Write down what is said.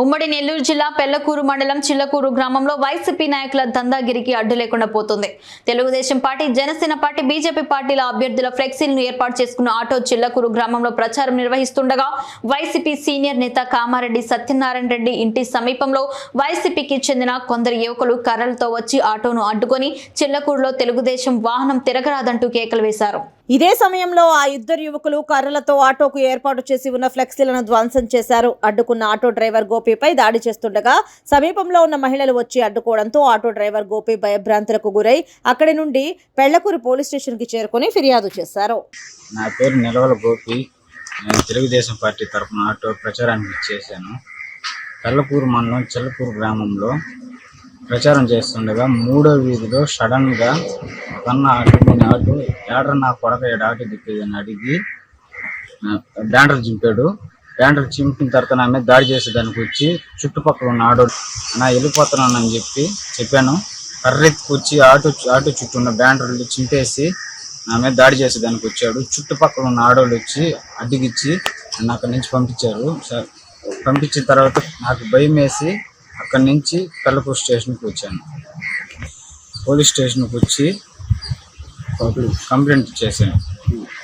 ఉమ్మడి నెల్లూరు జిల్లా పెళ్ళకూరు మండలం చిల్లకూరు గ్రామంలో వైసీపీ నాయకుల దందాగిరికి అడ్డు లేకుండా పోతుంది. Telugu Desam party Janasena party BJP పార్టీల అభ్యర్థుల ఫ్లెక్సీలను ఏర్పాటు చేసుకున్న ఆటో చిల్లకూరు గ్రామంలో ప్రచారం నిర్వహిస్తుండగా వైసీపీ సీనియర్ నేత కామారెడ్డి సత్యనారాయణ రెడ్డి ఇంటి సమీపంలో వైసీపీకి చెందిన కొందరు యువకులు కర్రలతో వచ్చి ఆటోను అడ్డుకొని చిల్లకూరులో తెలుగుదేశం వాహనం తిరగరాదంటూ కేకలు వేశారు. ఇదే సమయంలో ఆ ఇద్దరు యువకులు కర్రలతో ఆటోకు ఏర్పాటు చేసి ఉన్న ఫ్లెక్సీలను ధ్వంసం చేశారు. అడ్డుకున్న ఆటో డ్రైవర్ గోపిపై దాడి చేస్తుండగా సమీపంలో ఉన్న మహిళలు వచ్చి అడ్డుకోవడంతో ఆటో డ్రైవర్ గోపి భయభ్రాంతులకు గురై అక్కడి నుండి పెళ్ళకూరు పోలీస్ స్టేషన్కి చేరుకుని ఫిర్యాదు చేశారు. నా పేరు నిలవల గోపి. నేను తెలుగుదేశం పార్టీ తరఫున ఆటో ప్రచారానికి చేశాను పెళ్ళకూరు మండలం చెల్లకూరు గ్రామంలో ప్రచారం చేస్తుండగా మూడో వీధిలో సడన్గా కన్న ఆటో నాటు ఆటో ఏడ్ర నా కొడక ఏడాటి దిక్కేదని అడిగి బ్యాండర్ చింపాడు. బ్యాండర్ చింపిన తర్వాత నా మీద దాడి చేసేదానికి వచ్చి చుట్టుపక్కల ఉన్న ఆటో నా వెళ్ళిపోతున్నానని చెప్పి చెప్పాను. కర్రెత్తుకొచ్చి ఆటో ఆటో చుట్టూ ఉన్న బ్యాండర్లు చింపేసి నా మీద దాడి చేసేదానికి వచ్చాడు. చుట్టుపక్కల ఉన్న ఆడోళ్ళు వచ్చి అడ్డుగిచ్చి నన్ను అక్కడి నుంచి పంపించారు. పంపించిన తర్వాత నాకు భయం వేసి అక్కడి నుంచి కళ్ళపూర్ స్టేషన్కి వచ్చాను. పోలీస్ స్టేషన్కి వచ్చి కంప్లైంట్ చేశాను.